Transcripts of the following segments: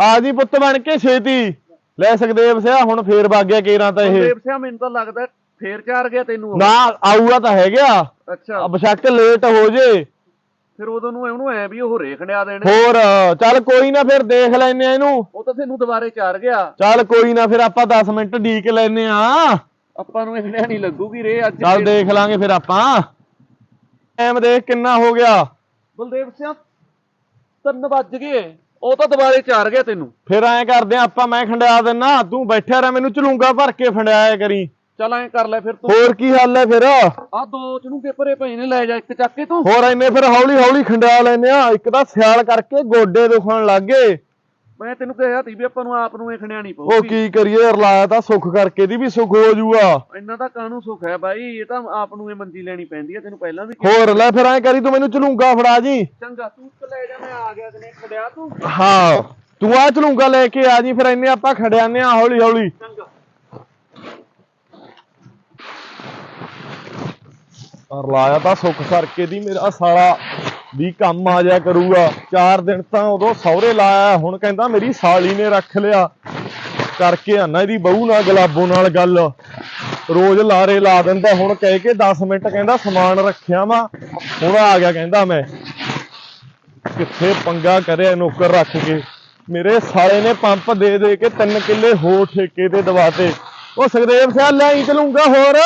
ਆ ਜੀ ਪੁੱਤ ਬਣ ਕੇ ਛੇਤੀ। ਲੈ ਸੁਖਦੇਵ ਸਿਆ ਹੁਣ ਫੇਰ ਵਗ ਗਿਆ ਕੇਰਾਂ ਤਾਂ ਇਹ। ਦੇਵ ਸਿਆ ਮੈਨੂੰ ਤਾਂ ਲੱਗਦਾ ਫੇਰ ਚਾਰ ਗਿਆ ਤੈਨੂੰ ਉਹ। ਨਾ ਆਊਗਾ ਤਾਂ ਹੈਗਾ। ਅੱਛਾ। ਬਸ਼ੱਕ ਲੇਟ ਹੋ ਜੇ। ਫਿਰ ਉਦੋਂ ਨੂੰ ਉਹਨੂੰ ਐ ਵੀ ਉਹ ਰੇਖਣਿਆ ਦੇਣੇ। ਹੋਰ ਚੱਲ ਕੋਈ ਨਾ ਫਿਰ ਦੇਖ ਲੈਨੇ ਆ ਇਹਨੂੰ। ਉਹ ਤਾਂ ਤੈਨੂੰ ਦੁਬਾਰੇ ਚਾਰ ਗਿਆ। ਚੱਲ ਕੋਈ ਨਾ ਫਿਰ ਆਪਾਂ 10 ਮਿੰਟ ਢੀਕ ਲੈਨੇ ਆ। ਆਪਾਂ ਨੂੰ ਇਹਨੇ ਨਹੀਂ ਲੱਗੂਗੀ ਰੇ ਅੱਜ। ਚੱਲ ਦੇਖ ਲਾਂਗੇ ਫਿਰ ਆਪਾਂ। ਟਾਈਮ ਦੇਖ ਕਿੰਨਾ ਹੋ ਗਿਆ। ਬਲਦੇਵ ਤਿੰਨ ਵੱਜ ਗਏ। ਉਹ ਤਾਂ ਦੁਬਾਰੇ ਚਾਰ ਗਿਆ ਤੈਨੂੰ। ਫਿਰ ਐਂ ਕਰਦੇ ਆ ਆਪਾਂ ਮੈਂ ਖੰਡਿਆ ਦਿੰਨਾ ਤੂੰ ਬੈਠਿਆ ਰਹਿ ਮੈਨੂੰ ਝਲੂੰਗਾ ਭਰ ਕੇ ਫੰਡਿਆਇਆ ਕਰੀ। ਚੱਲ ਐਂ ਕਰ ਲੈ ਫਿਰ ਤੂੰ। ਹੋਰ ਕੀ ਹੱਲ ਹੈ ਫਿਰ? ਆ ਦੋ ਚਣੂਕੇ ਭਰੇ ਪਏ ਨੇ ਲੈ ਜਾ ਇੱਕ ਚੱਕ ਕੇ ਤੂੰ। ਹੋਰ ਐਨੇ ਫਿਰ ਹੌਲੀ ਹੌਲੀ ਖੰਡਿਆ ਲੈਨੇ ਆ ਇੱਕ ਤਾਂ ਸਿਆਲ ਕਰਕੇ ਗੋਡੇ ਦੁਖਣ ਲੱਗ ਗਏ। ਮੈਂ ਤੈਨੂੰ ਕਿਹਾ ਤੀ ਵੀ ਆਪਾਂ ਨੂੰ ਆਪ ਨੂੰ ਇਹ ਖਣਿਆ ਨਹੀਂ ਉਹ ਪਊਗੀ ਕੀ ਕਰੀਏ ਰਲਾਇਆ ਤਾਂ ਸੁੱਖ ਕਰਕੇ ਦੀ ਵੀ ਸੁੱਖ ਹੋ ਜੂਗਾ ਇੰਨਾ ਤਾਂ ਕਾਹਨੂੰ ਸੁੱਖ ਹੈ ਬਾਈ? ਇਹ ਤਾਂ ਆਪ ਨੂੰ ਇਹ ਮੰਜੀ ਲੈਣੀ ਪੈਂਦੀ ਹੈ ਤੈਨੂੰ ਪਹਿਲਾਂ ਵੀ ਕਿਹਾ। ਹੋਰ ਲੈ ਫਿਰ ਐਂ ਕਰੀ ਤੂੰ ਮੈਨੂੰ ਝਲੂੰਗਾ ਫੜਾ ਜੀ। ਚੰਗਾ ਤੂੰ ਇੱਕ ਲੈ ਜਾ ਮੈਂ ਆ ਗਿਆ ਤਨੇ ਖੜਿਆ ਤੂੰ। ਹਾਂ ਤੂੰ ਆ ਝਲੂੰਗਾ ਲੈ ਕੇ ਆ ਜੀ ਫਿਰ ਇੰਨੇ ਆਪਾਂ ਖੜਿਆਨੇ ਆ ਹੌਲੀ ਹੌਲੀ। ਚੰਗਾ। ਰਲਾਇਆ ਤਾਂ ਸੁੱਖ ਕਰਕੇ ਦੀ ਮੇਰਾ ਸਾਲਾ। ਵੀ ਕੰਮ ਆ ਜਾ ਕਰੂਗਾ। ਚਾਰ ਦਿਨ ਤਾਂ ਉਦੋਂ ਸਹੁਰੇ ਲਾਇਆ, ਹੁਣ ਕਹਿੰਦਾ ਮੇਰੀ ਸਾਲੀ ਨੇ ਰੱਖ ਲਿਆ। ਕਰਕੇ ਆਨਾ ਇਹਦੀ ਬਹੂ ਨਾਲ ਗਲਾਬੋ ਨਾਲ ਗੱਲ। ਰੋਜ਼ ਲਾਰੇ ਲਾ ਦਿੰਦਾ, ਹੁਣ ਕਹਿ ਕੇ 10 ਮਿੰਟ ਕਹਿੰਦਾ ਸਮਾਨ ਰੱਖਿਆ ਵਾ। ਹੁਣ ਆ ਗਿਆ ਕਹਿੰਦਾ ਮੈਂ। ਕਿੱਥੇ ਪੰਗਾ ਕਰਿਆ ਨੌਕਰ ਰੱਖ ਕੇ। ਮੇਰੇ ਸਾਲੇ ਨੇ ਪੰਪ ਦੇ ਦੇ ਕੇ ਤਿੰਨ ਕਿੱਲੇ ਹੋਰ ਠੇਕੇ ਤੇ ਦਵਾਤੇ। ਉਹ ਸੁਖਦੇਵ ਸਿਆ, ਲੈ ਹੀ ਚਲੂੰਗਾ ਹੋਰ।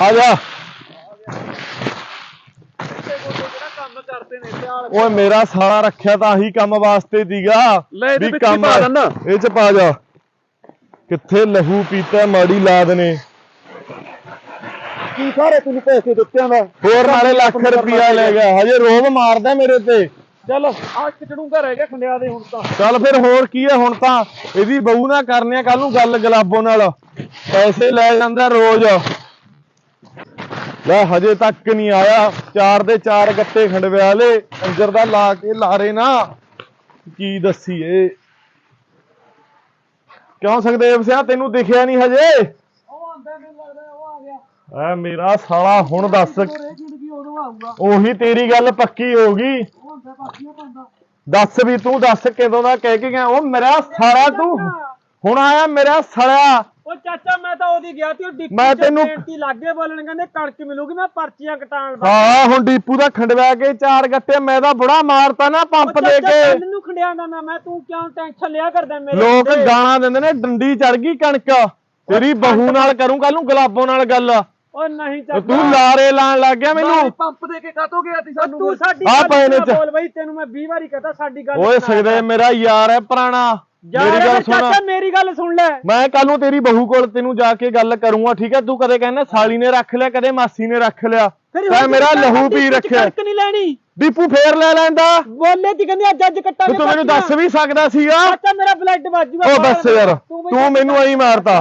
ਆ ਜਾ ਜਿਹੜਾ ਕੰਮ ਕਰਦੇ ਨੇ ਸਿਆਲ ਓਏ ਮੇਰਾ ਸਾਲਾ ਰੱਖਿਆ ਤਾਂ ਆਹੀ ਕੰਮ ਵਾਸਤੇ ਦੀਗਾ। ਲੈ ਇਹਦੇ ਵੀ ਵਿੱਚ ਪਾ। ਇਹ ਚ ਪਾ ਜਾ। ਕਿੱਥੇ ਲਹੂ ਪੀਤਾ ਮਾੜੀ ਲਾਦ ਨੇ। ਕੀ ਸਾਰੇ ਤੈਨੂੰ ਪੈਸੇ ਦਿੱਤੇ ਮੈਂ ਹੋਰ ਨਾਲੇ ਲੱਖ ਰੁਪਿਆ ਲੈ ਗਿਆ। ਹਜੇ ਰੋਬ ਮਾਰਦਾ ਮੇਰੇ ਤੇ ਚੱਲ ਆ ਚੜੂੰਗਾ ਰਹਿ ਗਿਆ ਖੰਡਿਆ ਦੇ ਹੁਣ ਤਾਂ। ਚੱਲ ਫਿਰ ਹੋਰ ਕੀ ਹੈ ਹੁਣ ਤਾਂ। ਇਹਦੀ ਬਹੂ ਨਾਲ ਕਰਨੇ ਆ ਕੱਲ ਨੂੰ ਗੱਲ ਗਲਾਬੋ ਨਾਲ। ਪੈਸੇ ਲੈ ਜਾਂਦਾ ਰੋਜ਼। ਲੈ ਹਜੇ ਤੱਕ ਨਹੀਂ ਆਇਆ। ਚਾਰ ਦੇ ਚਾਰ ਗੱਟੇ ਖੰਡਵਿਆ ਲੈ। ਅੰਜਰ ਦਾ ਲਾ ਕੇ ਲਾਰੇ ਨਾ। ਕੀ ਦੱਸੀਏ? ਕਿਉਂ ਸੁਖਦੇਵ ਸਿਆ ਤੈਨੂੰ ਦਿਖਿਆ ਨਹੀਂ ਹਜੇ? ਉਹ ਆਂਦਾ ਮੈਨੂੰ ਲੱਗਦਾ ਉਹ ਆ ਗਿਆ। ਐ ਮੇਰਾ ਸਾਲਾ ਹੁਣ ਦੱਸ। ਰੇ ਜ਼ਿੰਦਗੀ ਉਦੋਂ ਆਊਗਾ। ਉਹੀ ਤੇਰੀ ਗੱਲ ਪੱਕੀ ਹੋ ਗਈ। ਉਹ ਹੁੰਦਾ ਦੱਸ ਵੀ ਤੂੰ ਦੱਸ ਕਿਦੋਂ ਦਾ ਕਹਿ ਕੇ ਗਿਆ ਉਹ ਮੇਰਾ ਸਾਲਾ ਤੂੰ। ਹੁਣ ਆਇਆ ਮੇਰਾ ਸੜਿਆ ਚਾਚਾ ਮੈਂ ਤਾਂ ਉਹਦੀ ਗਿਆ ਤੀ ਉਹ ਡਿੱਪੀ ਮੈਂ ਤੈਨੂੰ- ਬੇਨਤੀ ਲਾਗੇ ਬੋਲਣ ਕਹਿੰਦੇ ਕਣਕ ਮਿਲੂਗੀ ਮੈਂ ਪਰਚੀਆਂ ਕਟਾਣ ਹਾਂ ਹੁਣ ਡੀਪੂ ਦਾ ਖੰਡਵਾ ਕੇ ਚਾਰ ਗੱਟੇ ਮੈਂ ਤਾਂ ਬੁੜਾ ਮਾਰਤਾ ਨਾ ਪੰਪ ਦੇ ਕੇ। ਮੈਨੂੰ ਖੰਡਿਆ ਦਾ ਨਾ ਮੈਂ ਤੂੰ ਕਿਉਂ ਟੈਨਸ਼ਨ ਲਿਆ ਕਰਦਾ ਮੇਰੇ ਲੋਕ ਉੱਤੇ? ਗਾਣਾ ਦਿੰਦੇ ਨੇ ਡੰਡੀ ਚੜ ਗਈ ਕਣਕ। ਤੇਰੀ ਬਹੂ ਨਾਲ ਕਰੂੰ ਕੱਲ ਨੂੰ ਗੁਲਾਬੋ ਨਾਲ ਗੱਲ। ਉਹ ਨਹੀਂ ਚਾਚਾ। ਤੂੰ ਲਾਰੇ ਲਾਣ ਲੱਗ ਗਿਆ ਮੈਨੂੰ। ਪੰਪ ਦੇ ਕੇ ਕਾਤੋਂ ਗਿਆ ਤੀ ਉਹ ਸਾਨੂੰ ਤੂੰ ਸਾਡੀ ਆਹ ਗੱਲ ਪਏ ਨੇ ਨਾ ਚ- ਬੋਲ ਬਈ ਤੈਨੂੰ ਮੈਂ 20 ਵਾਰੀ ਕਹਤਾ ਸਾਡੀ ਗੱਲ ਓਏ ਸਕਦੇ ਮੇਰਾ ਯਾਰ ਹੈ ਪੁਰਾਣਾ। ਮੇਰੀ ਗੱਲ ਸੁਣ ਚਾਚਾ ਮੇਰੀ ਗੱਲ ਸੁਣ ਲੈ। ਮੈਂ ਕੱਲ ਨੂੰ ਤੇਰੀ ਬਹੂ ਕੋਲ ਤੈਨੂੰ ਜਾ ਕੇ ਗੱਲ ਕਰੂੰਗਾ ਠੀਕ ਹੈ? ਤੂੰ ਕਦੇ ਕਹਿੰਦਾ ਸਾਲੀ ਨੇ ਰੱਖ ਲਿਆ ਕਦੇ ਮਾਸੀ ਨੇ ਰੱਖ ਲਿਆ। ਤੈਂ ਮੇਰਾ ਲਹੂ ਪੀ ਰੱਖਿਆ। ਕਣਕ ਨਹੀਂ ਲੈਣੀ। ਦੀਪੂ ਫੇਰ ਲੈ ਲੈਂਦਾ। ਬੋਲੇ ਤੀ ਕਹਿੰਦੀ ਅੱਜ ਅੱਜ ਕੱਟਾਂਗੇ ਤੂੰ ਮੈਨੂੰ ਦੱਸ ਵੀ ਸਕਦਾ ਸੀਗਾ। ਚਾਚਾ ਮੇਰਾ ਬਲੱਡ ਵੱਜੂਗਾ ਉਹ ਬਸ ਯਾਰ ਤੂੰ ਮੈਨੂੰ ਐਂ ਮਾਰਤਾ।